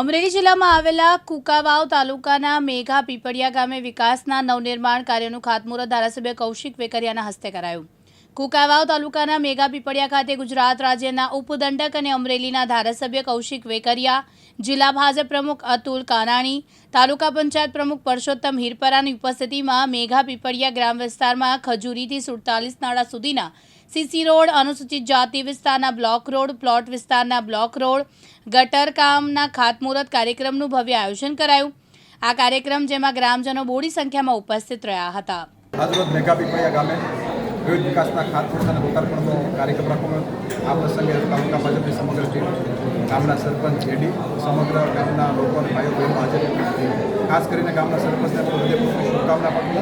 અમરેલી જિલ્લામાં આવેલા કુકાવાવ તાલુકાના મેઘા પીપળિયા ગામે વિકાસના નવનિર્માણ કાર્યનું ખાતમુહૂર્ત ધારાસભ્ય કૌશિક વેકરિયાના હસ્તે કરાયું. કુકાવાવ તાલુકાના મેઘા પીપળિયા ખાતે ગુજરાત રાજ્યના ઉપદંડક અને અમરેલીના ધારાસભ્ય કૌશિક વેકરિયા, જિલ્લા ભાજપ પ્રમુખ અતુલ કાનાણી, તાલુકા પંચાયત પ્રમુખ પરસોત્તમ હિરપરાની ઉપસ્થિતિમાં મેઘા પીપળિયા ગ્રામ વિસ્તારમાં ખજૂરીથી સુડતાલીસ નાળા સુધીના સીસી રોડ, અનુસૂચિત જાતિ વિસ્તારના બ્લોક રોડ, પ્લોટ વિસ્તારના બ્લોક રોડ, ગટર કામના ખાતમુહૂર્ત કાર્યક્રમનું ભવ્ય આયોજન કરાયું. આ કાર્યક્રમ જેમાં ગ્રામજનો બોડી સંખ્યામાં ઉપસ્થિત રહ્યા હતા. વિવિધ વિકાસના ખાતમુહૂર્ત અને લોકાર્પણનો કાર્યક્રમ રાખવામાં આ પ્રસંગે તાલુકા ભાજપની સમગ્ર ટીમ, ગામના સરપંચ એડી, સમગ્ર ગામના લોકો અને ભાઈઓ બહેનો હાજર ખાસ કરીને ગામના સરપંચને શુભકામના પણ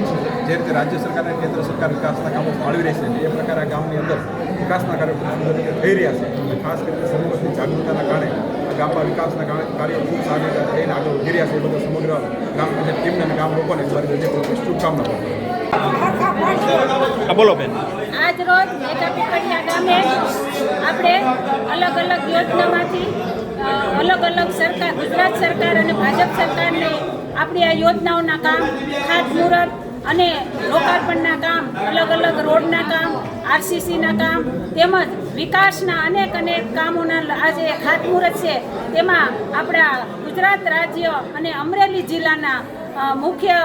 જે રીતે રાજ્ય સરકાર અને કેન્દ્ર સરકાર વિકાસના કામો ફાળવી રહી છે એ પ્રકારે આ ગામની અંદર વિકાસના કાર્યો સુંદર રીતે થઈ રહ્યા છે. અને ખાસ કરીને સમગ્રની જાગૃતતાના કારણે આ ગામમાં વિકાસના કારણે કાર્યો ખૂબ સારી રીતે થઈને આગળ વધી રહ્યા છે. એ બદલ સમગ્ર ગામ પંચાયત ટીમને અને ગામ લોકોને મારી હૃદયપૂર્વક શુભકામના પાઠવું હા બોલો બેન. આજ રોજ મેઘા ગામે આપણે અલગ અલગ યોજનામાંથી અલગ અલગ સરકાર ગુજરાત સરકાર અને ભાજપ સરકારને આપણી આ યોજનાઓના કામ ખાતમુહૂર્ત અને લોકાર્પણના કામ, અલગ અલગ રોડના કામ, આરસીસીના કામ, તેમજ વિકાસના અનેક અનેક કામોના આજે ખાતમુહૂર્ત છે. તેમાં આપણા ગુજરાત રાજ્ય અને અમરેલી જિલ્લાના મુખ્ય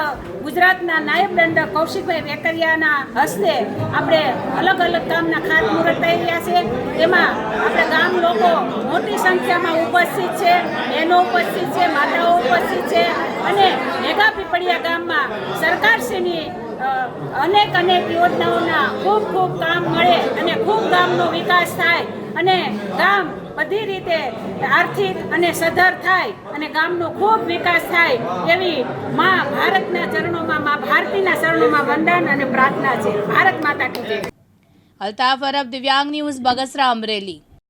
ગુજરાતના નાયબ દંડક કૌશિકભાઈ વેકરિયાના હસ્તે આપણે અલગ અલગ કામના ખાતમુહૂર્ત થઈ રહ્યા છે. એમાં આપણે ગામ લોકો મોટી સંખ્યામાં ઉપસ્થિત છે, બહેનો ઉપસ્થિત છે, માતાઓ ઉપસ્થિત છે અને મેઘા પીપળિયા ગામમાં સરકારશ્રીની અનેક અનેક યોજનાઓના ખૂબ ખૂબ કામ મળે અને ખૂબ ગામનો વિકાસ થાય અને ગામ બધી રીતે આર્થિક અને સધર થાય અને ગામનો ખૂબ વિકાસ થાય એવી મા ભારતના ચરણોમાં, મા ભારતીના ચરણોમાં વંદન અને પ્રાર્થના છે. ભારત માતા કી જય. અલ્તાફ અરબ, દિવ્યાંગ ન્યૂઝ, બગસરા, અમરેલી.